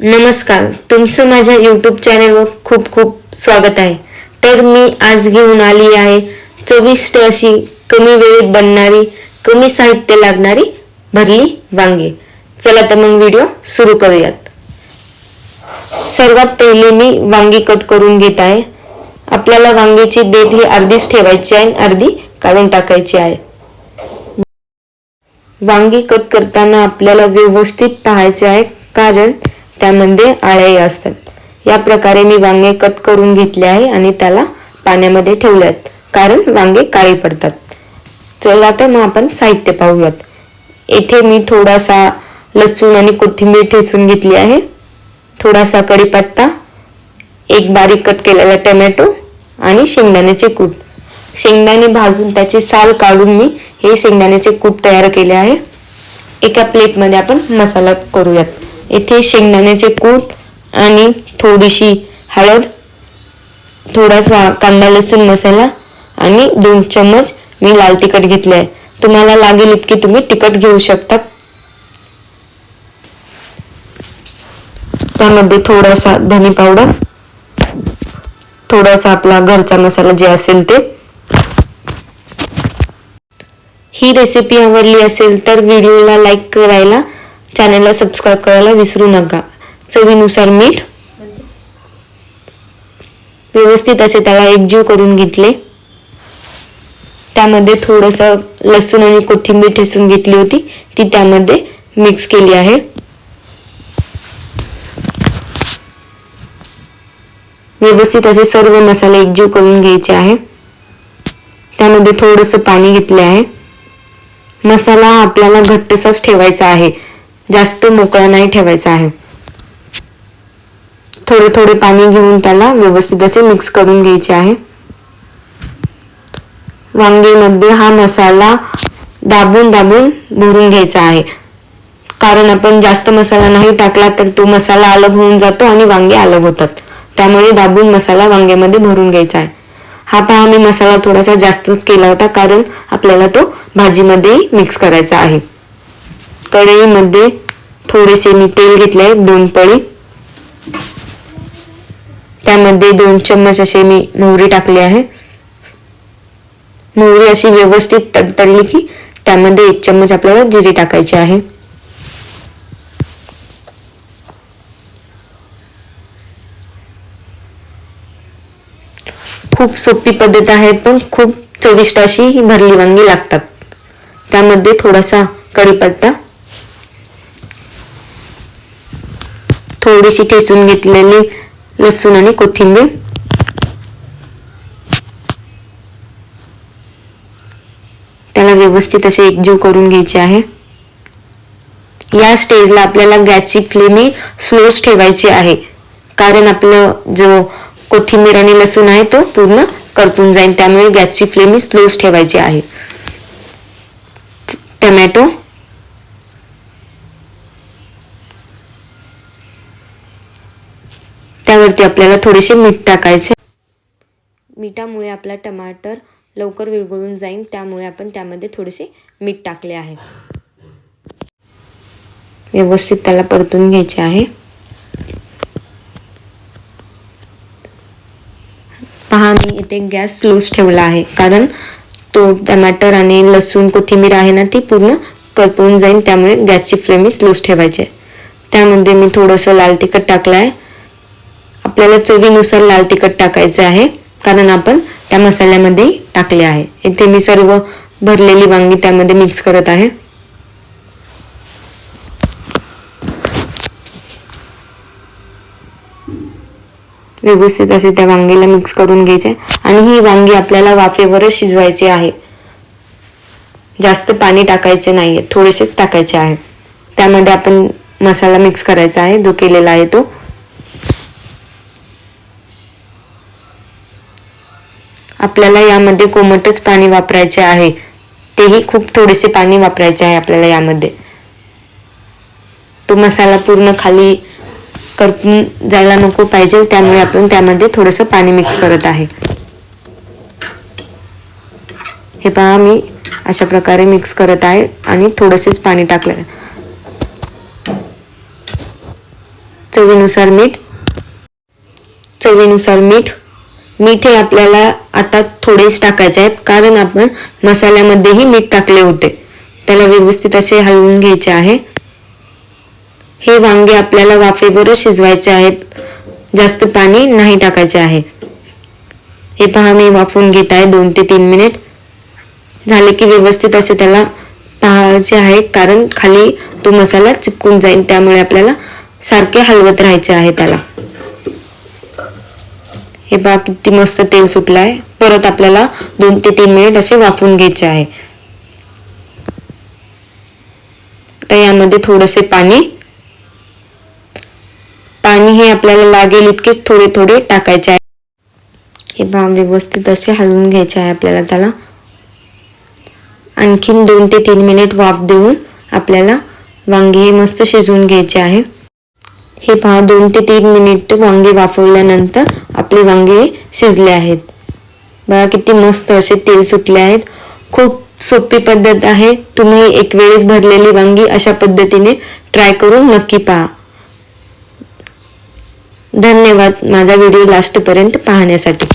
नमस्कार तुमचं माझ्या यूट्यूब चॅनलवर खूप खूप स्वागत आहे. तर मी आज घेऊन आली आहे चविष्ट अशी कमी वेळेत बनणारी कमी साहित्य लागणारी भरली वांगे. चला तर मग व्हिडिओ सुरू करूयात. सर्वात पहिले मी वांगी कट करून घेत आहे. आपल्याला वांग्याची देठ ही अर्धीच ठेवायची आहे अर्धी काढून टाकायची आहे. वांगी कट करताना आपल्याला व्यवस्थित पाहायचे आहे कारण त्यामध्ये आळ्याही असतात. या प्रकारे मी वांगे कट करून घेतले आहे आणि त्याला पाण्यामध्ये ठेवले आहेत कारण वांगे काळी पडतात. चला तर मग आपण साहित्य पाहूयात. येथे मी थोडासा लसूण आणि कोथिंबीर ठेसून घेतली आहे. थोडासा कढीपत्ता एक बारीक कट केलेला टोमॅटो आणि शेंगदाण्याचे कूट. शेंगदाणे भाजून त्याची साल काढून मी हे शेंगदाण्याचे कूट तयार केले आहे. एका प्लेटमध्ये आपण मसाला करूयात. येथे शेंगदाण्याचे कूट आणि थोडीशी हळद थोडासा कांदा लसूण मसाला आणि दोन चम्मच मी लाल तिखट घेतले आहे तुम्हाला लागेल इतकी तुम्ही तिखट घेऊ शकता. त्यामध्ये थोडासा धनी पावडर थोडासा आपला घरचा मसाला जे असेल ते. ही रेसिपी आवडली असेल तर व्हिडिओला लाईक करायला चॅनलला सबस्क्राईब करायला विसरू नका. चवीनुसार मीठ. व्यवस्थित असे त्याला एकजीव करून घेतले. त्यामध्ये थोडंसं लसूण आणि कोथिंबीर ठेसून घेतली होती. ती त्यामध्ये मिक्स केली आहे. व्यवस्थित असे सर्व मसाले एकजीव करून घ्यायचे आहे. त्यामध्ये थोडंसं पाणी घेतले आहे. मसाला आपल्याला घट्टसाच ठेवायचा आहे. जास्त मोकळा नाही ठेवायचा आहे. थोडे थोडे पाणी घेऊन त्याला व्यवस्थित असे मिक्स करून घ्यायचे आहे. वांगेमध्ये हा मसाला दाबून दाबून भरून घ्यायचा आहे. कारण आपण जास्त मसाला नाही टाकला तर तो मसाला अलग होऊन जातो आणि वांगे अलग होतात. त्यामुळे दाबून मसाला वांग्यामध्ये भरून घ्यायचा आहे. हा पहा मी मसाला थोडासा जास्तच केला होता कारण आपल्याला तो भाजीमध्येही मिक्स करायचा आहे. कढईमध्ये थोडेसे मी तेल घेतले दोन पळी. त्यामध्ये दोन चम्मच असे मी मोहरी टाकली आहे. मोहरी अशी व्यवस्थित तडतडली की त्यामध्ये एक चम्मच आपल्याला जिरे टाकायचे आहे. खूप सोपी पद्धत आहे पण खूप चविष्ट अशी ही भरली वांगी लागतात. त्यामध्ये थोडासा कढीपत्ता थोडीशी ठेसून घेतलेली लसूण आणि कोथिंबीर. त्याला व्यवस्थित असे एकजीव करून घ्यायचे आहे. या स्टेजला आपल्याला गॅसची फ्लेम ही स्लोच ठेवायची आहे. कारण आपलं जो कोथिंबीर आणि लसूण आहे तो पूर्ण करपून जाईल. त्यामुळे गॅसची फ्लेम ही स्लोच ठेवायची आहे. टमॅटो त्यावरती आपल्याला थोडेसे मीठ टाकायचे. मिठामुळे आपला टमाटर लवकर विरघळून जाईल त्यामुळे आपण त्यामध्ये थोडेसे मीठ टाकले आहे. व्यवस्थित त्याला परतून घ्यायचे आहे. पहा मी इथे गॅस स्लोच ठेवला आहे कारण तो टमाटर आणि लसूण कोथिंबीर आहे ना ती पूर्ण करपवून जाईल त्यामुळे गॅसची फ्लेम स्लोच ठेवायची आहे. त्यामध्ये मी थोडंसं लाल तिखट टाकलं आहे. आपल्याला चवीनुसार लाल तिखट टाकायचं आहे. कारण आपण त्या मसाल्यामध्ये टाकले आहे. इथे मी सर्व भरलेली वांगी त्यामध्ये मिक्स करत आहे. व्यवस्थित असे त्या वांगीला मिक्स करून घ्यायचे. आणि ही वांगी आपल्याला वाफेवरच शिजवायची आहे. जास्त पाणी टाकायचे नाहीये. थोडेसेच टाकायचे आहे. त्यामध्ये आपण मसाला मिक्स करायचा आहे. जो केलेला आहे तो. आपल्याला यामध्ये कोमटच पाणी वापरायचे आहे. तेही खूप थोडेसे पाणी वापरायचे आहे आपल्याला यामध्ये. तो मसाला पूर्ण खाली करपून जायला नको पाहिजे त्यामुळे आपण त्यामध्ये थोडंसं पाणी मिक्स करत आहे. हे पहा मी अशा प्रकारे मिक्स करत आहे आणि थोडंसेच पाणी टाकलं चवीनुसार मीठ. चवीनुसार मीठ. मीठ हे आपल्याला आता थोडेच टाकायचे आहेत. कारण आपण मसाल्यामध्येही मीठ टाकले होते. त्याला व्यवस्थित असे हलवून घ्यायचे आहे. हे वांगे आपल्याला वाफेवरच शिजवायचे आहेत. जास्त पाणी नाही टाकायचे आहे. हे पहा मी वाफवून घेत आहे दोन ते तीन मिनिट. झाले की व्यवस्थित असे त्याला पाहायचे आहे. कारण खाली तो मसाला चिपकून जाईल. त्यामुळे आपल्याला सारखे हलवत राहायचे आहे त्याला. हे पहा किती मस्त तेल सुटलं आहे परत आपल्याला दोन ते तीन मिनिट असे वाफवून घ्यायचे आहे. तर यामध्ये थोडेसे पाणी. पाणी हे आपल्याला लागेल इतकेच थोडे थोडे टाकायचे आहे. हे पहा व्यवस्थित असे हलवून घ्यायचे आहे आपल्याला त्याला. आणखीन दोन ते तीन मिनिट वाफ देऊन आपल्याला वांगे हे मस्त शिजवून घ्यायचे आहे. हे पहा दोन ते तीन मिनिट वांगे वाफवल्यानंतर आपले वांगे शिजले आहेत. बघा किती मस्त असे तेल सुटले आहेत. खूप सोपी पद्धत आहे. तुम्ही एक वेळेस भरलेली वांगी अशा पद्धतीने ट्राय करून नक्की पहा. धन्यवाद माझा व्हिडिओ लास्टपर्यंत पाहण्यासाठी.